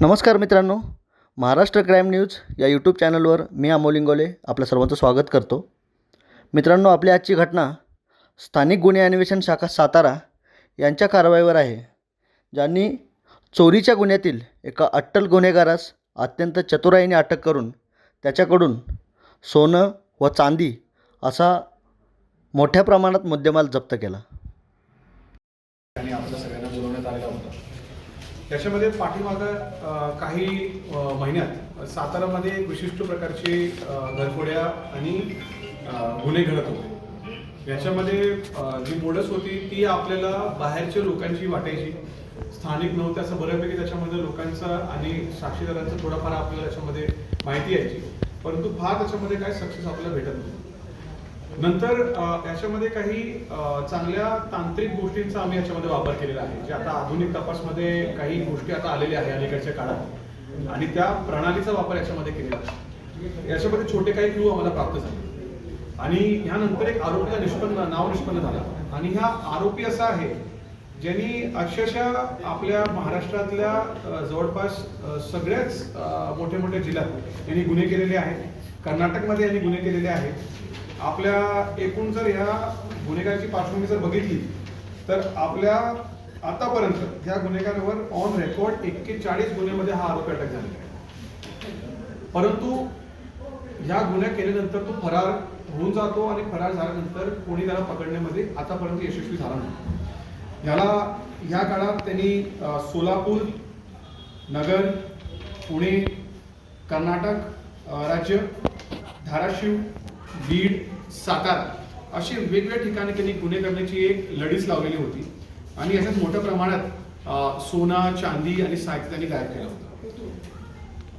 नमस्कार मित्रांनो Maharashtra crime news या यूट्यूब चॅनलवर मी अमोल इंगोले आपलं सर्वांचं स्वागत करतो. मित्रांनो आपली आजची घटना स्थानिक गुन्हे अन्वेषण शाखा सातारा यांच्या कारवाईवर आहे ज्यांनी चोरीच्या गुन्ह्यातील एका अट्टल गुन्हेगारास अत्यंत चतुराईने अटक करून त्याच्याकडून सोनं व चांदी असा मोठ्या प्रमाणात मुद्देमाल जप्त केला. आणि आपल्या सगळ्यांना बोलवण्यात आलेला होता. याच्यामध्ये पाठीमागं काही महिन्यात सातारामध्ये एक विशिष्ट प्रकारचे घरफोड्या आणि गुन्हे घडत होते. याच्यामध्ये जी मोडस होती ती आपल्याला बाहेरच्या लोकांची वाटायची. स्थानिक नव्हत्या असं बऱ्यापैकी त्याच्यामध्ये लोकांचा आणि साक्षीदारांचा थोडाफार आपल्याला त्याच्यामध्ये माहिती यायची. परंतु फार त्याच्यामध्ये काय सक्सेस आपल्याला भेटत नव्हतं. नंतर याच्यामध्ये काही चांगल्या तांत्रिक गोष्टींचा आम्ही याच्यामध्ये वापर केलेला आहे. जे आता आधुनिक तपासमध्ये काही गोष्टी आता आलेल्या आहे अलीकडच्या काळात. आणि त्या प्रणालीचा वापर याच्यामध्ये केलेला आहे. याच्यामध्ये छोटे काही क्लू आम्हाला प्राप्त झाले. आणि ह्यानंतर एक आरोपी निष्पन्न नाव निष्पन्न झाला. आणि ह्या आरोपी असा आहे ज्यांनी अक्षरशः आपल्या महाराष्ट्रातल्या जवळपास सगळ्याच मोठे मोठ्या मोठ्या जिल्ह्यात यांनी गुन्हे केलेले आहेत. कर्नाटकमध्ये यांनी गुन्हे केलेले आहेत. आपल्या एकूण जर ह्या गुन्हेगाराची पार्श्वभूमी जर बघितली तर आपल्या आतापर्यंत ह्या गुन्हेगारावर ऑन रेकॉर्ड एक्केचाळीस गुन्ह्यामध्ये हा आरोपी अटक झालेला आहे. परंतु ह्या गुन्हे केल्यानंतर तो फरार होऊन जातो आणि फरार झाल्यानंतर कोणी त्याला पकडण्यामध्ये आतापर्यंत यशस्वी झाला नाही. याला ह्या काळात त्यांनी सोलापूर नगर पुणे कर्नाटक राज्य धाराशिव बीड सातारा अशी वेगवेगळ्या ठिकाणी त्यांनी गुन्हे करण्याची एक लढीच लावलेली होती. आणि याच्यात मोठ्या प्रमाणात सोना चांदी आणि साहित्य त्यांनी गायब केलं होतं.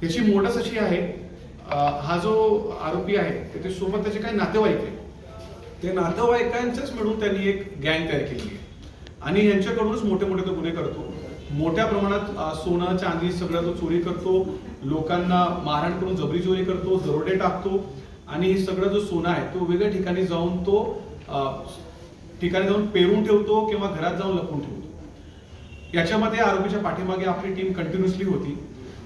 याची मोडस अशी आहे हा जो आरोपी आहे त्याच्या सोबत त्याचे काही नातेवाईक आहे ते नातेवाईकांचेच मिळून त्यांनी एक गँग तयार केली आहे. आणि यांच्याकडूनच मोठे मोठे तो गुन्हे करतो. मोठ्या प्रमाणात सोनं चांदी सगळं तो चोरी करतो. लोकांना मारहाण करून जबरी चोरी करतो दरोडे टाकतो. आणि हे सगळं जो सोनं आहे तो वेगळ्या ठिकाणी जाऊन तो ठिकाणी जाऊन पेरून ठेवतो किंवा घरात जाऊन लपवून ठेवतो. याच्यामध्ये आरोपीच्या पाठीमागे आपली टीम कंटिन्युअसली होती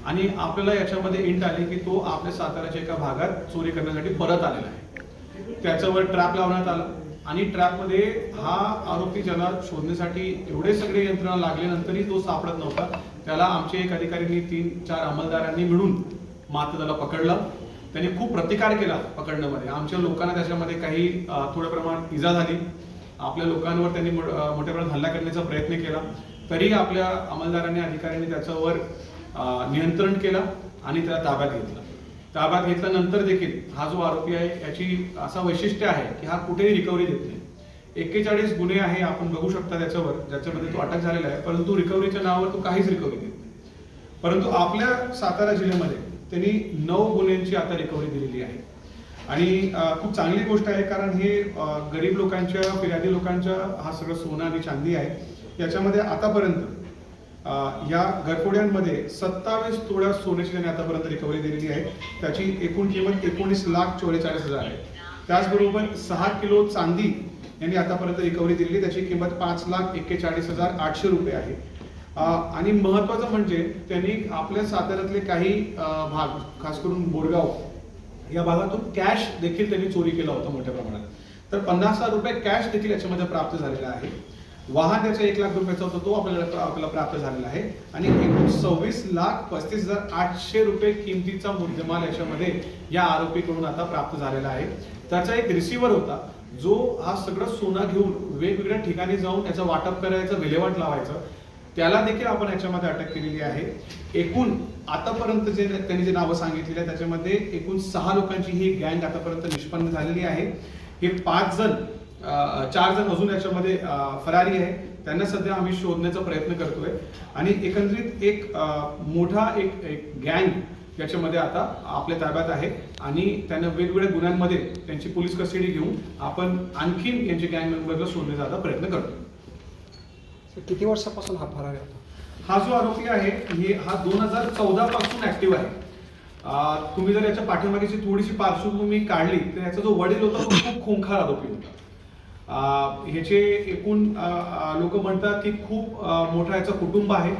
आणि आपल्याला याच्यामध्ये इंट आली की तो आपल्या साताऱ्याच्या एका भागात चोरी करण्यासाठी परत आलेला आहे. त्याच्यावर ट्रॅप लावण्यात आला आणि ट्रॅपमध्ये हा आरोपी ज्याला शोधण्यासाठी एवढे सगळे यंत्रणा लागल्यानंतरही तो सापडत नव्हता. त्याला आमचे एक अधिकाऱ्यांनी तीन चार अंमलदारांनी मिळून मात्र त्याला पकडलं. त्यांनी खूप प्रतिकार केला पकडण्यामध्ये. आमच्या लोकांना त्याच्यामध्ये काही थोड्या प्रमाणात इजा झाली. आपल्या लोकांवर त्यांनी मोठ्या प्रमाणात हल्ला करण्याचा प्रयत्न केला. तरी आपल्या अंमलदारांनी अधिकाऱ्यांनी त्याच्यावर नियंत्रण केलं आणि त्याला ताब्यात घेतला. ताब्यात घेतल्यानंतर देखील हा जो आरोपी आहे याची असा वैशिष्ट्य आहे की हा कुठेही रिकव्हरी देत नाही. एक्केचाळीस गुन्हे आहे आपण बघू शकता त्याच्यावर ज्याच्यामध्ये तो अटक झालेला आहे. परंतु रिकव्हरीच्या नावावर तो काहीच रिकव्हरी देत नाही. परंतु आपल्या सातारा जिल्ह्यामध्ये त्यांनी नऊ गुन्ह्यांची आता रिकव्हरी दिलेली आहे. आणि खूप चांगली गोष्ट आहे कारण हे गरीब लोकांच्या फिर्यादी लोकांच्या हा सगळं सोनं आणि चांदी आहे. याच्यामध्ये आतापर्यंत या गरफोड्यांमध्ये सत्तावीस तोळ्या सोन्याची त्यांनी आतापर्यंत रिकव्हरी दिलेली आहे. त्याची एकूण किंमत एकोणीस लाख चौवेचाळीस हजार आहे. त्याचबरोबर सहा किलो चांदी यांनी आतापर्यंत रिकव्हरी दिलेली त्याची किंमत पाच लाख एक्केचाळीस हजार आठशे रुपये आहे. आणि महत्वाचं म्हणजे त्यांनी आपल्या साताऱ्यातले काही भाग खास करून बोरगाव या भागातून कॅश देखील त्यांनी चोरी केला होता मोठ्या प्रमाणात. तर पन्नास हजार रुपये कॅश देखील याच्यामध्ये प्राप्त झालेला आहे. वाहन त्याचा एक लाख रुपयाचा होता तो आपल्याला आपल्याला प्राप्त झालेला आहे. आणि एकूण सव्वीस लाख पस्तीस हजार आठशे रुपये किमतीचा मुद्देमाल याच्यामध्ये या आरोपीकडून आता प्राप्त झालेला आहे. त्याचा एक रिसिव्हर होता जो हा सगळं सोना घेऊन वेगवेगळ्या ठिकाणी जाऊन त्याचं वाटप करायचं विल्हेवाट लावायचं त्याला देखील आपण याच्यामध्ये अटक केलेली आहे. एकूण आतापर्यंत जे त्यांनी जे नावं सांगितलेली आहे त्याच्यामध्ये एकूण सहा लोकांची ही गँग आतापर्यंत निष्पन्न झालेली आहे. हे पाच जण चार जण अजून याच्यामध्ये फरारी आहे. त्यांना सध्या आम्ही शोधण्याचा प्रयत्न करतोय. आणि एकंदरीत एक मोठा एक एक गँग याच्यामध्ये आता आपल्या ताब्यात आहे. आणि त्यांना वेगवेगळ्या गुन्ह्यांमध्ये त्यांची पोलीस कस्टडी घेऊन आपण आणखीन यांचे गँग मेंबरला शोधण्याचा आता प्रयत्न करतो सर, किती वर्षापासून हा फरार आहे हा जो आरोपी आहे हे हा दोन हजार चौदा पासून ऍक्टिव्ह आहे. अं, तुम्ही जर याच्या पाठीमागेची थोडीशी पार्श्वभूमी काढली तर याचा जो वडील होता तो खूप खोंखार आरोपी होता. अं, ह्याचे एकूण लोक म्हणतात की खूप अं, मोठा याचं कुटुंब आहे.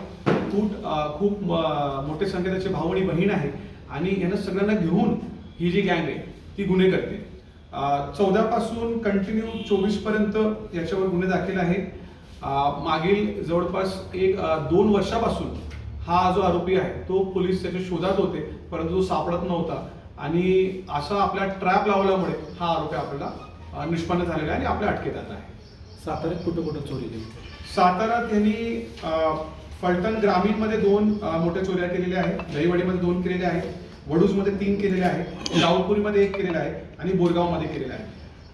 खूप अं, खूप अं, मोठे संख्या त्याचे भाऊ आणि बहीण आहे. आणि यांना सगळ्यांना घेऊन ही जी गँग आहे ती गुन्हे करते. चौदा पासून कंटिन्यू चोवीसपर्यंत याच्यावर गुन्हे दाखल आहे मागील जवळपास एक दोन वर्षापासून हा जो आरोपी आहे तो पोलीस त्याच्या शोधात होते परंतु तो सापडत नव्हता. आणि असा आपल्या ट्रॅप लावल्यामुळे हा आरोपी आपल्याला निष्पन्न झालेला आहे आणि आपल्या अटकेत आला आहे. साताऱ्यात कुठं कुठं चोरी केली? सातारा त्यांनी अं, फलटण ग्रामीणमध्ये दोन मोठ्या चोऱ्या केलेल्या आहेत दहीवाडीमध्ये दोन केलेल्या आहेत वडूजमध्ये तीन केलेल्या आहेत राऊळपुरीमध्ये एक केलेला आहे आणि बोरगावमध्ये केलेला आहे.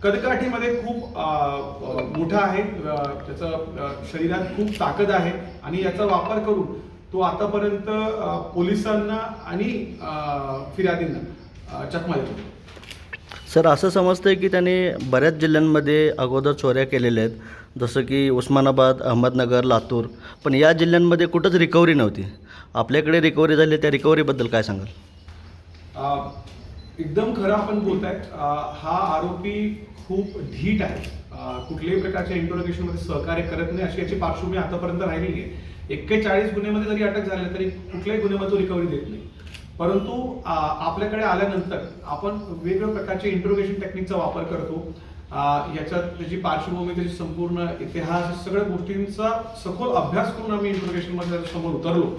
कदकाठीमध्ये खूप मोठा आहे. त्याचं शरीरात खूप ताकद आहे. आणि याचा वापर करून तो आतापर्यंत पोलिसांना आणि फिर्यादींना चकमा देतो. सर असं समजतं की त्याने बऱ्याच जिल्ह्यांमध्ये अगोदर चोऱ्या केलेल्या आहेत. जसं की उस्मानाबाद अहमदनगर लातूर. पण या जिल्ह्यांमध्ये कुठंच रिकव्हरी नव्हती. आपल्याकडे रिकव्हरी झाली त्या रिकव्हरीबद्दल काय सांगाल? एकदम खरं आपण बोलताय हा आरोपी खूप धीट आहे. कुठल्याही प्रकारच्या इंटरोगेशनमध्ये सहकार्य करत नाही अशी याची पार्श्वभूमी आतापर्यंत राहिलेली आहे. एक्केचाळीस गुन्ह्यामध्ये जरी अटक झाली तरी कुठल्याही गुन्ह्यामध्ये तो रिकव्हरी देत नाही. परंतु आपल्याकडे आल्यानंतर आपण वेगवेगळ्या प्रकारचे इंटरोगेशन टेक्निकचा वापर करतो. याच्यात त्याची पार्श्वभूमी त्याची संपूर्ण इतिहास सगळ्या गोष्टींचा सखोल अभ्यास करून आम्ही इंटरोगेशनमध्ये त्याच्यासमोर उतरलो.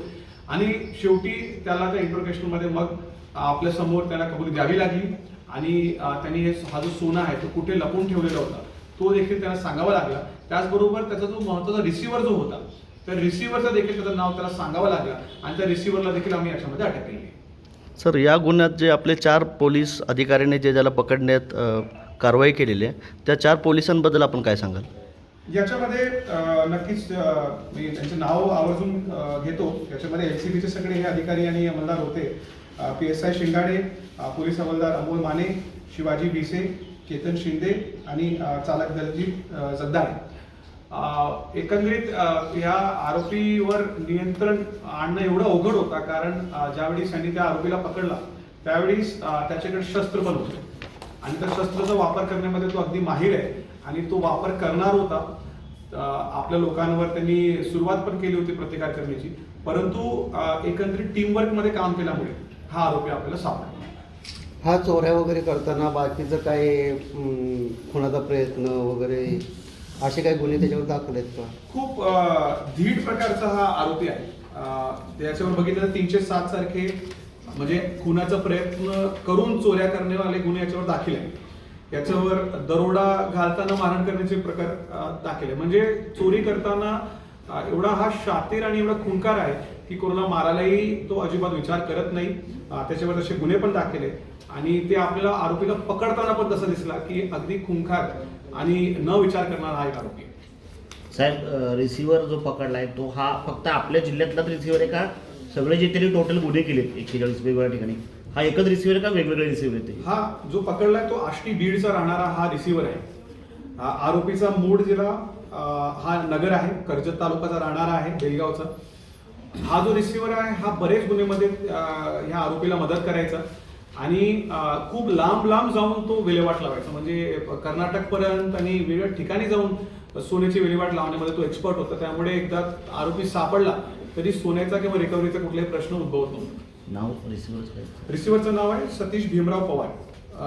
आणि शेवटी त्याला त्या इंटरोगेशनमध्ये मग आपल्यासमोर त्याला कबुली द्यावी लागली. आणि त्यांनी हे हा जो सोना आहे तो कुठे लपून ठेवलेला होता तो देखील त्याला सांगावा लागला. त्याचबरोबर त्याचा जो महत्त्वाचा रिसिव्हर जो होता त्या रिसिव्हरचा देखील त्याचं नाव त्याला सांगावं लागलं आणि त्या रिसिव्हरला देखील आम्ही याच्यामध्ये अटक केली. सर या गुन्ह्यात जे आपले चार पोलीस अधिकाऱ्यांनी जे ज्याला पकडण्यात कारवाई केलेली आहे त्या चार पोलिसांबद्दल आपण काय सांगाल? याच्यामध्ये नक्कीच मी त्यांचं नाव आवर्जून घेतो. याच्यामध्ये एल सी बीचे सगळे हे अधिकारी आणि अंमलदार होते. P S I Shingade police हवालदार अमोल माने शिवाजी भिसे केतन शिंदे आणि चालक दलजीत अं, जगदाळे. एकंदरीत ह्या या आरोपीवर नियंत्रण आणणं एवढं अवघड होता कारण ज्यावेळेस ज्यावेळी त्यांनी त्या आरोपीला पकडला त्यावेळीस त्याच्याकडे शस्त्र पण होते. आणि त्या शस्त्राचा वापर करण्यामध्ये तो अगदी माहीर आहे आणि तो वापर करणार होता. आपल्या लोकांवर त्यांनी सुरुवात पण केली होती प्रतिकार करण्याची. परंतु एकंदरीत टीमवर्कमध्ये काम केल्यामुळे हा आरोपी आपल्याला सापडला. हा चोऱ्या वगैरे करताना बाकीचं काय अं, खुनाचा प्रयत्न वगैरे असे काही गुन्हे त्याच्यावर दाखल आहेत का? खूप अं, धीट प्रकारचा हा आरोपी आहे. अं, याच्यावर बघितलं तर तीनशे सात सारखे म्हणजे खुनाचा प्रयत्न करून चोऱ्या करण्यावाले गुन्हे याच्यावर दाखल आहेत. याच्यावर दरोडा घालताना मारहाण करण्याचे प्रकार अं, दाखल आहे म्हणजे चोरी करताना अं, एवढा हा शातीर आणि एवढा खुंकार आहे की कोणाला मारायलाही तो अजिबात विचार करत नाही. त्याच्यावर तसे गुन्हे पण दाखल आहे आणि ते आपल्याला आरोपीला पकडताना पण तसं दिसला की अगदी खुंखार आणि न विचार करणारा हा एक आरोपी आहे. साहेब रिसिव्हर जो पकडलाय तो हा फक्त आपल्या जिल्ह्यातलाच रिसिव्हर आहे का? सगळे जे त्यांनी टोटल गुन्हे केलेत एक्केचाळीस वेगवेगळ्या ठिकाणी. हा एकच रिसिव्हर आहे का? वेगवेगळे रिसिव्हर आहेत ते? हा जो पकडलाय तो आष्टी बीडचा राहणारा हा रिसिव्हर आहे. आरोपीचा मूळ जिल्हा हा नगर आहे. कर्जत तालुक्याचा राहणारा आहे बेलगावचा. हा जो रिसिव्हर आहे हा बरेच गुन्हेमध्ये ह्या आरोपीला मदत करायचा. आणि खूप लांब लांब जाऊन तो विल्हेवाट लावायचा. म्हणजे कर्नाटक पर्यंत आणि वेगवेगळ्या ठिकाणी जाऊन सोन्याची विल्हेवाट लावण्यामध्ये तो एक्सपर्ट होता. त्यामुळे एकदा आरोपी सापडला तरी सोन्याचा किंवा रिकव्हरीचा कुठलाही प्रश्न उद्भवत नव्हता. नाव रिसिव्हरच काय? रिसिव्हरचं नाव आहे सतीश भीमराव पवार.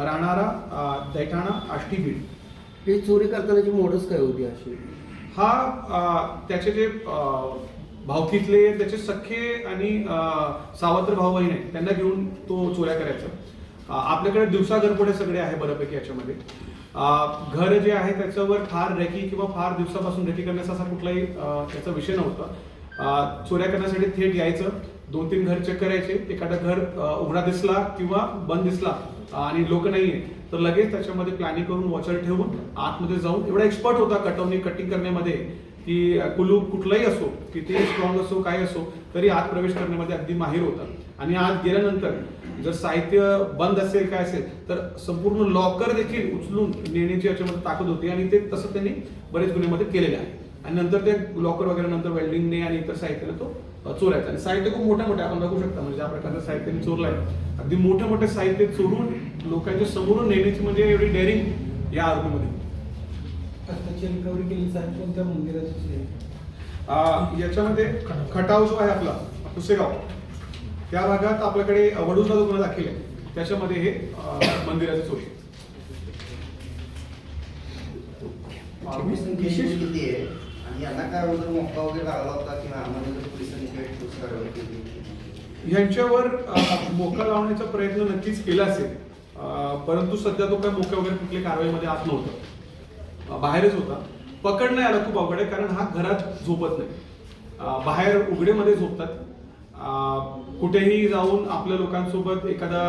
राहणारा दैठाणा आष्टी बीड. ही चोरी करतानाची मोडच काय होती अशी? हा त्याचे जे भावकीतले त्याचे सख्खे आणि सावत्र भाऊ बहीण आहेत त्यांना घेऊन तो चोऱ्या करायचा. आपल्याकडे दिवसा घरपुढे सगळे आहे बऱ्यापैकी याच्यामध्ये. घर जे आहे त्याच्यावर फार रेकी किंवा फार दिवसापासून रेकी करण्याचा असा कुठलाही त्याचा विषय नव्हता. चोऱ्या करण्यासाठी थेट यायचं दोन तीन घर चेक करायचे एखादं घर उघडा दिसला किंवा बंद दिसला आणि लोक नाहीये तर लगेच त्याच्यामध्ये प्लॅनिंग करून वॉचर ठेवून आतमध्ये जाऊन एवढा एक्सपर्ट होता कटवणी कटिंग करण्यामध्ये की अ, कुलूप कुठलाही असो कितीही स्ट्रॉंग असो काय असो तरी आत प्रवेश करण्यामध्ये अगदी माहीर होता आणि आत गेल्यानंतर जर साहित्य बंद असेल काय असेल तर संपूर्ण लॉकर देखील उचलून नेण्याची याच्यामध्ये ताकद होती आणि ते तसं त्यांनी बरेच गुन्ह्यामध्ये केलेले आहे. आणि नंतर ते लॉकर वगैरे नंतर वेल्डिंगने आणि इतर साहित्याने तो चोरायचा आणि साहित्य खूप मोठ्या मोठ्या आपण बघू शकता म्हणजे ज्या प्रकारचं साहित्याने चोरलाय अगदी मोठे मोठे साहित्य चोरून लोकांच्या समोरून नेण्याची म्हणजे एवढी डेअरिंग या आरोपीमध्ये. त्याची रिकव्हरी केली साहेब कोणत्या मंदिराची? याच्यामध्ये खटाव जो आहे आपला पुसेगाव त्या भागात आपल्याकडे वडूचा जो गुन्हा दाखल आहे त्याच्यामध्ये हे मंदिराची चोरी आहे. विशेष किती आहे आणि यांना काय अगोदर मोका वगैरे लागला होता किंवा आम्हाला पोलिसांनी कारवाई केली अ, मोका लावण्याचा प्रयत्न नक्कीच केला असेल. परंतु सध्या तो काय मोक्या वगैरे कुठल्या कारवाईमध्ये आत नव्हतं. बाहेरच होता. पकडणं याला खूप अवघड आहे कारण हा घरात झोपत नाही. बाहेर उघडेमध्ये झोपतात. कुठेही जाऊन आपल्या लोकांसोबत एखादा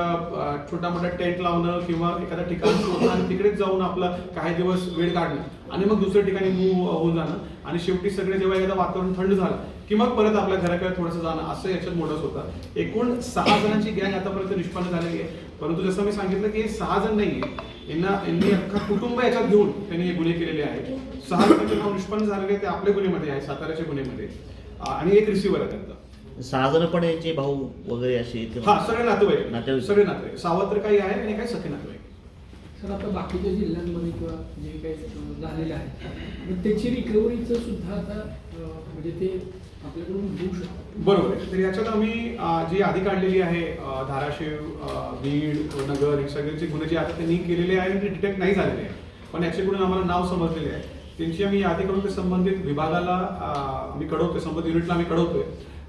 छोटा मोठा टेंट लावणं किंवा एखादा ठिकाण शोधणं आणि तिकडेच जाऊन आपला काही दिवस वेळ काढणं आणि मग दुसऱ्या ठिकाणी मूव होऊन जाणं आणि शेवटी सगळे जेव्हा एखादा वातावरण थंड झालं की मग परत आपल्या घराकडे थोडंसं जाणं असं याच्यात मोठंच होता. एकूण सहा जणांची गँग आतापर्यंत निष्पन्न झालेली आहे. परंतु जसं मी सांगितलं की हे सहा जण नाहीये यांना यांनी अख्खा कुटुंब याच्यात घेऊन त्यांनी हे गुन्हे केलेले आहेत. सहा जणांचे नाव निष्पन्न झालेले ते आपल्या गुन्ह्यामध्ये आहे साताऱ्याच्या गुन्ह्यामध्ये. अं, आणि एक रिसिव्हर आहे त्यांचा सहा जण पण यांचे भाऊ वगैरे असे हा सगळे नातेवाईक नातेवाईक. सगळे नातेवाईक. सावत्र काही आहे आणि काही सखे नातेवाईक सर आता बाकीच्या जिल्ह्यांमध्ये किंवा जे काही अं, झालेलं आहे तर त्याची रिकव्हरीचं सुद्धा आता अं, म्हणजे ते आपल्याकडून होऊ शकतं. बरोबर. आहे तर याच्यात आम्ही जी यादी काढलेली आहे धाराशिव बीड नगर हे सगळे जे गुन्हे जे आता त्यांनी केलेले आहे ते डिटेक्ट नाही झालेले आहे पण याच्याकडून आम्हाला नाव समजलेले आहे त्यांची आम्ही यादी करून ते संबंधित विभागाला आम्ही कळवतोय संबंधित युनिटला आम्ही कळवतोय.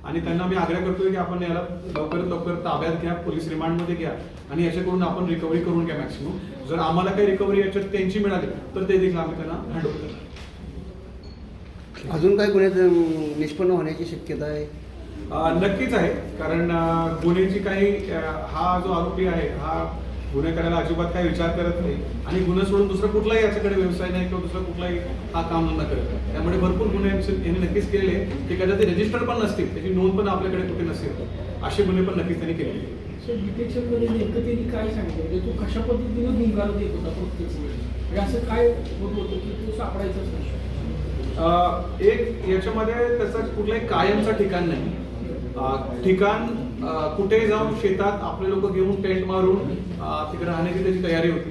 आणि त्यांना आम्ही आग्रह करतोय की आपण याला लवकरात लवकर ताब्यात घ्या पोलीस रिमांडमध्ये घ्या. आणि याच्याकडून आपण रिकव्हरी करून घ्या मॅक्सिमम जर आम्हाला काही रिकव्हरी याच्यात त्यांची मिळाली तर ते देखील आम्ही त्यांना हँडओव्हर करणार. अजून काय गुन्हे निष्पन्न होण्याची शक्यता आहे? नक्कीच आहे. कारण गुन्ह्याची काही हा जो आरोपी आहे हा गुन्हे करायला अजिबात काही विचार करत नाही. आणि गुन्हे सोडून दुसरा कुठलाही याच्याकडे व्यवसाय नाही किंवा दुसरा कुठलाही हा काम धंदा करत नाही. त्यामुळे भरपूर गुन्हे यांनी नक्कीच केलेले आहे. ते कदाचित रजिस्टर पण नसतील. त्याची नोंद पण आपल्याकडे कुठे नसेल. असे गुन्हे पण नक्कीच त्यांनी केलेले डिटेक्शनमध्ये त्यांनी काय सांगितलं? म्हणजे तो कशा पद्धतीनं गुंगार देत होता प्रत्येक वेळेस म्हणजे असं काय होत होतं की तो सापडायचाच नाही? एक याच्यामध्ये त्याचं कुठलाही कायमचं ठिकाण नाही. ठिकाण कुठे कुठेही जाऊन शेतात आपले लोक घेऊन टेंट मारून तिकडे राहण्याची त्याची तयारी होती.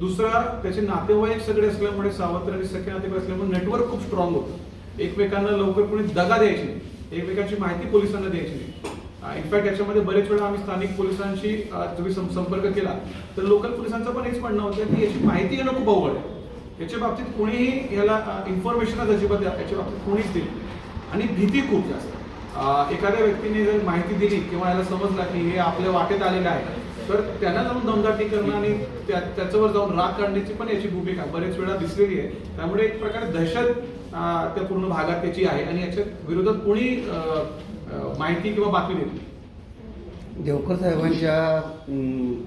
दुसरा त्याचे नातेवाईक सगळे असल्यामुळे सावत्र आणि सख्या नातेवाईक असल्यामुळे नेटवर्क खूप स्ट्रॉंग होतं. एकमेकांना लवकर कोणी दगा द्यायची नाही. एकमेकांची माहिती पोलिसांना द्यायची नाही. इनफॅक्ट याच्यामध्ये बरेच वेळा आम्ही स्थानिक पोलिसांशी तुम्ही संपर्क केला. तर लोकल पोलिसांचं पण हेच म्हणणं होतं की याची माहिती घेणं खूप अवघड आहे. याच्या बाबतीत कोणीही याला इन्फॉर्मेशनच अजिबात द्या याच्या बाबतीत कोणीच दिली आणि भीती खूप जास्त एखाद्या व्यक्तीने जर माहिती दिली किंवा याला समजला की हे आपल्या वाटेत आलेलं आहे तर त्यांना जाऊन दमदाटी करणं आणि त्या त्याच्यावर जाऊन राग काढण्याची पण याची भूमिका बरेच वेळा दिसलेली आहे. त्यामुळे एक प्रकारे दहशत त्या पूर्ण भागात त्याची आहे आणि याच्या विरोधात कोणी माहिती किंवा बातमी देत देवकर साहेबांच्या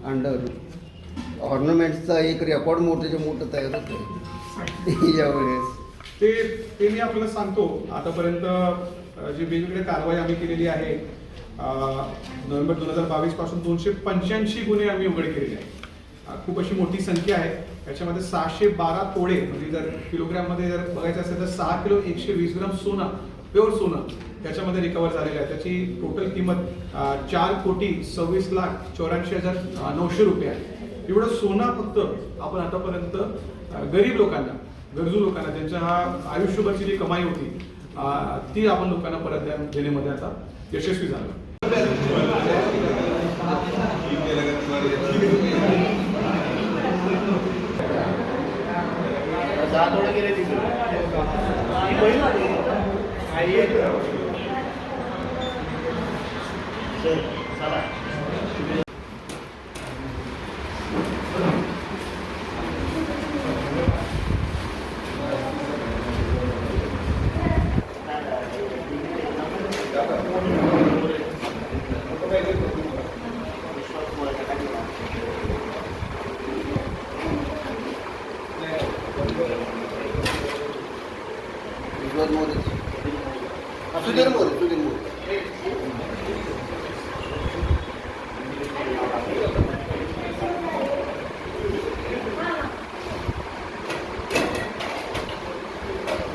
अंडर ऑर्नमेंट्सचा एक रेकॉर्ड मोठं मोठं तयार होतं यावेळेस. ते ते मी आपल्याला सांगतो. आतापर्यंत जी वेगवेगळी कारवाई आम्ही केलेली आहे नोव्हेंबर दोन हजार बावीसपासून दोनशे पंच्याऐंशी गुन्हे आम्ही उघड केलेले आहेत. खूप अशी मोठी संख्या आहे. याच्यामध्ये सहाशे बारा तोडे म्हणजे जर किलोग्रॅममध्ये जर बघायचं असेल तर सहा किलो एकशे वीस ग्राम सोनं प्युअर सोनं त्याच्यामध्ये रिकवर झालेलं आहे. त्याची टोटल किंमत चार कोटी सव्वीस लाख चौऱ्याऐंशी हजार नऊशे रुपये आहे. एवढं सोनं फक्त आपण आतापर्यंत गरीब लोकांना गरजू लोकांना त्यांच्या हा आयुष्यभरची जी कमाई होती ती आपण लोकांना परत द्या- देण्यामध्ये आता यशस्वी झालो. गेले